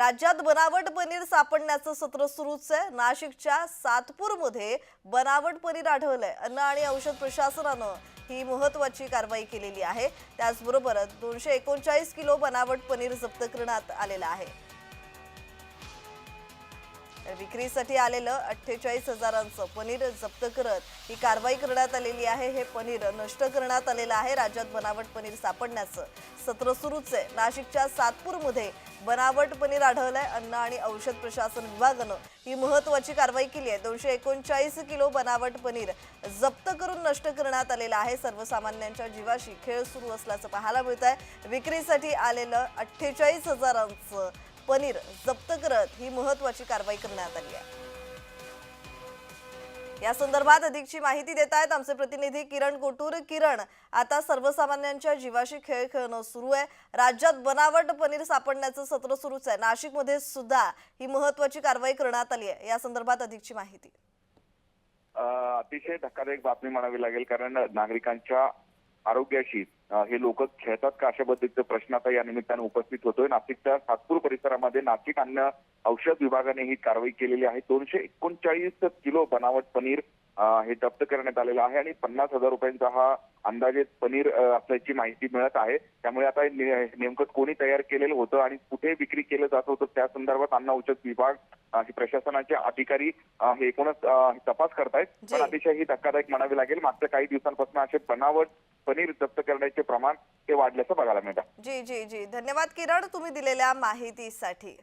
राज्यात बनावट पनीर सापडण्याचं सत्र सुरूच आहे. नाशिकच्या सातपूरमध्ये बनावट पनीर आढळलंय. अन्न आणि औषध प्रशासनानं ही महत्वाची कारवाई केलेली आहे. त्याचबरोबर दोनशे एकोणचाळीस किलो बनावट पनीर जप्त करण्यात आलेलं आहे. विक्रीसाठी आलेलं अठ्ठेचाळीस हजारांचं पनीर जप्त करत ही कारवाई करण्यात आलेली आहे. हे पनीर नष्ट करण्यात आलेलं आहे. राज्यात बनावट पनीर सापडण्याचं सत्र सुरूच आहे. नाशिकच्या सातपूरमध्ये बनावट पनीर आढळलंय. अन्न आणि औषध प्रशासन विभागानं ही महत्वाची कारवाई केली आहे. दोनशे एकोणचाळीस किलो बनावट पनीर जप्त करून नष्ट करण्यात आलेलं आहे. सर्वसामान्यांच्या जीवाशी खेळ सुरू असल्याचं पाहायला मिळत आहे विक्रीसाठी आलेलं अठ्ठेचाळीस हजारांचं पनीर जप्त करत ही महत्वाची कारवाई करण्यात आली आहे. या संदर्भात अधिकची माहिती देत आहेत आमचे प्रतिनिधी किरण कोटूर. किरण आता सर्वसामान्यांच्या जीवाशी खेळ खेळणं सुरू आहे. राज्यात बनावट पनीर सापडण्याचं सत्र सुरूच आहे. नाशिकमध्ये सुद्धा ही महत्वाची कारवाई करण्यात आली आहे. या संदर्भात अधिकची माहिती. अतिशय धक्कादायक बातमी म्हणावी लागेल कारण नागरिकांच्या आरोग्याशी हे लोक खेळतात का अशा पद्धतीचा प्रश्न आता या निमित्तानं उपस्थित होतोय. नाशिकच्या सातपूर परिसरामध्ये नाशिक अन्न औषध विभागाने ही कारवाई केलेली आहे. दोनशे एकोणचाळीस किलो बनावट पनीर हे जप्त करण्यात आलेलं आहे आणि पन्नास हजार रुपयांचा हा अंदाजे पनीर असल्याची माहिती मिळत आहे. त्यामुळे आता नेमकं कोणी तयार केलेलं होतं आणि कुठे विक्री केलं जात होतं त्या संदर्भात अन्न औषध विभाग हे प्रशासनाचे अधिकारी हे एकूणच तपास करतायत. पण अतिशय ही धक्कादायक म्हणावी लागेल. मागच्या काही दिवसांपासून असे बनावट पनीर जप्त करण्याचे प्रमाण हे वाढल्याचं बघायला मिळतं. जी जी जी. धन्यवाद किरण तुम्ही दिलेल्या माहितीसाठी.